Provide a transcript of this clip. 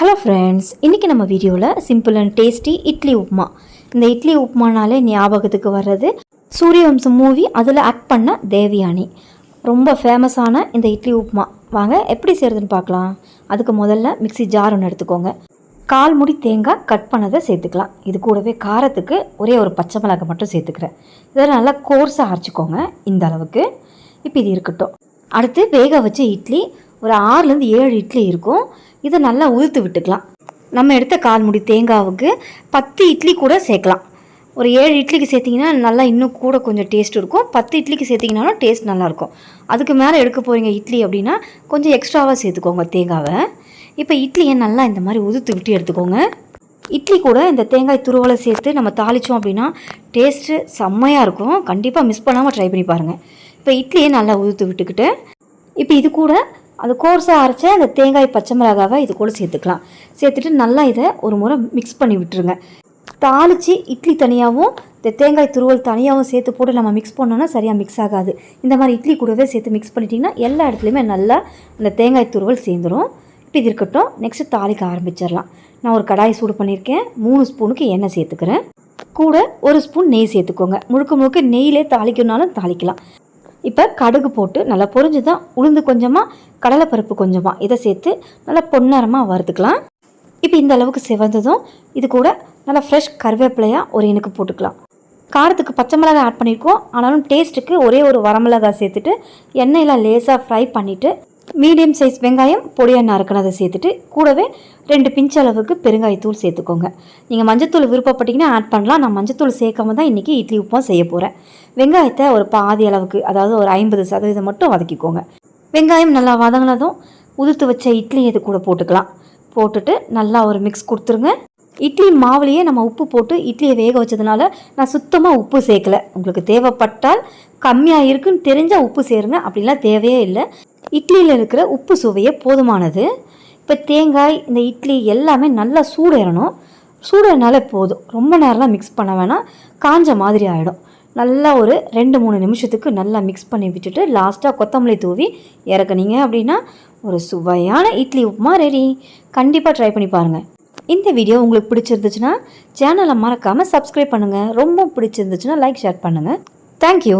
Hello friends இன்றைக்கி நம்ம வீடியோவில் simple and tasty idli upma. இந்த இட்லி உப்புமானாலே ஞாபகத்துக்கு வர்றது சூரியவம்சம் மூவி அதில் ஆக்ட் பண்ண தேவயானி. ரொம்ப ஃபேமஸான இந்த இட்லி உப்புமா. வாங்க எப்படி செய்கிறதுன்னு பார்க்கலாம். அதுக்கு முதல்ல மிக்ஸி ஜார் ஒன்று எடுத்துக்கோங்க. கால் முடி தேங்காய் கட் பண்ணதை சேர்த்துக்கலாம். இது கூடவே காரத்துக்கு ஒரே ஒரு பச்சை மிளகாய் மட்டும் சேர்த்துக்கிறேன். இதெல்லாம் நல்லா கோர்ஸாக அரைச்சிக்கோங்க இந்த அளவுக்கு. இப்போ இது இருக்கட்டும். அடுத்து வேக வச்ச இட்லி ஒரு ஆறுலேருந்து ஏழு இட்லி இருக்கும். இதை நல்லா உதுத்து விட்டுக்கலாம். நம்ம எடுத்த கால் முடி தேங்காவுக்கு பத்து இட்லி கூட சேர்க்கலாம். ஒரு ஏழு இட்லிக்கு சேர்த்திங்கன்னா நல்லா இன்னும் கூட கொஞ்சம் டேஸ்ட் இருக்கும். பத்து இட்லிக்கு சேர்த்திங்கனாலும் டேஸ்ட் நல்லாயிருக்கும் அதுக்கு மேலே எடுக்க போகிறீங்க இட்லி அப்படின்னா கொஞ்சம் எக்ஸ்ட்ராவாக சேர்த்துக்கோங்க தேங்காவை. இப்போ இட்லியை நல்லா இந்த மாதிரி உதுத்து விட்டு எடுத்துக்கோங்க. இட்லி கூட இந்த தேங்காய் துருவலை சேர்த்து நம்ம தாளித்தோம் அப்படின்னா டேஸ்ட்டு செம்மையாக இருக்கும். கண்டிப்பாக மிஸ் பண்ணாமல் ட்ரை பண்ணி பாருங்கள் இப்போ இட்லியை நல்லா உதுத்து விட்டுக்கிட்டு இப்போ இது கூட அது கோர்ஸாக அரைச்ச அந்த தேங்காய் பச்சை மிளகாவை இது கூட சேர்த்துக்கலாம். சேர்த்துட்டு நல்லா இதை ஒரு முறை மிக்ஸ் பண்ணி விட்டுருங்க. தாளித்து இட்லி தனியாகவும் இந்த தேங்காய் துருவல் தனியாகவும் சேர்த்து போட்டு நம்ம மிக்ஸ் பண்ணோன்னா சரியாக மிக்ஸ் ஆகாது. இந்த மாதிரி இட்லி கூடவே சேர்த்து மிக்ஸ் பண்ணிட்டிங்கன்னா எல்லா இடத்துலையுமே நல்லா அந்த தேங்காய் துருவல் சேர்ந்துடும் இப்போ இது இருக்கட்டும். நெக்ஸ்ட்டு தாளிக்க ஆரம்பிச்சிடலாம். நான் ஒரு கடாய் சூடு பண்ணியிருக்கேன். மூணு ஸ்பூனுக்கு எண்ணெய் சேர்த்துக்கிறேன். கூட ஒரு ஸ்பூன் நெய் சேர்த்துக்கோங்க. முழுக்க முழுக்க நெய்யிலே தாளிக்கணுனாலும் தாளிக்கலாம். இப்போ கடுகு போட்டு நல்லா பொரிஞ்சு தான் உளுந்து கொஞ்சமாக கடலைப்பருப்பு கொஞ்சமாக இதை சேர்த்து நல்லா பொன்னரமாக வறுத்துக்கலாம். இப்போ இந்த அளவுக்கு சிவந்ததும் இது கூட நல்லா ஃப்ரெஷ் கருவேப்பிலையாக ஒரு இனுக்கு போட்டுக்கலாம். காரத்துக்கு பச்சை மிளகாய் ஆட் பண்ணியிருக்கோம் ஆனாலும் டேஸ்ட்டுக்கு ஒரே ஒரு வரமிளகாய் சேர்த்துட்டு எண்ணெயில் லேசாக ஃப்ரை பண்ணிவிட்டு மீடியம் சைஸ் வெங்காயம் பொடியாக நறுக்கினதை சேர்த்துட்டு கூடவே ரெண்டு பிஞ்ச் அளவுக்கு பெருங்காயத்தூள் சேர்த்துக்கோங்க. நீங்கள் மஞ்சத்தூள் விருப்பப்பட்டீங்கன்னா ஆட் பண்ணலாம். நான் மஞ்சத்தூள் சேர்க்காம தான் இன்றைக்கி இட்லி உப்புமா செய்ய போகிறேன் வெங்காயத்தை ஒரு பாதி அளவுக்கு அதாவது ஒரு ஐம்பது சதவீதம் மட்டும் வதக்கிக்கோங்க. வெங்காயம் நல்லா வதங்கினதும் உதிர்த்து வச்ச இட்லி இது கூட போட்டுக்கலாம். போட்டுட்டு நல்லா ஒரு மிக்ஸ் கொடுத்துருங்க. இட்லி மாவுலேயே நம்ம உப்பு போட்டு இட்லியை வேக வச்சதுனால நான் சுத்தமாக உப்பு சேர்க்கல. உங்களுக்கு தேவைப்பட்டால் கம்மியாக இருக்குன்னு தெரிஞ்சால் உப்பு சேருங்க. அப்படிலாம் தேவையே இல்லை. இட்லியில் இருக்கிற உப்பு சுவையே போதுமானது. இப்போ தேங்காய் இந்த இட்லி எல்லாமே நல்லா சூடேறணும். சூடேறினாலே போதும். ரொம்ப நேரம்லாம் மிக்ஸ் பண்ண வேணாம். காஞ்ச மாதிரி ஆகிடும் நல்லா ஒரு ரெண்டு மூணு நிமிஷத்துக்கு நல்லா மிக்ஸ் பண்ணி விட்டுட்டு லாஸ்ட்டாக கொத்தமல்லி தூவி இறக்குனீங்க அப்படின்னா ஒரு சுவையான இட்லி உப்புமா ரெடி கண்டிப்பாக ட்ரை பண்ணி பாருங்கள் இந்த வீடியோ உங்களுக்கு பிடிச்சிருந்துச்சுன்னா சேனலை மறக்காமல் சப்ஸ்கிரைப் பண்ணுங்கள் ரொம்ப பிடிச்சிருந்துச்சுன்னா லைக் ஷேர் பண்ணுங்கள் தேங்க்யூ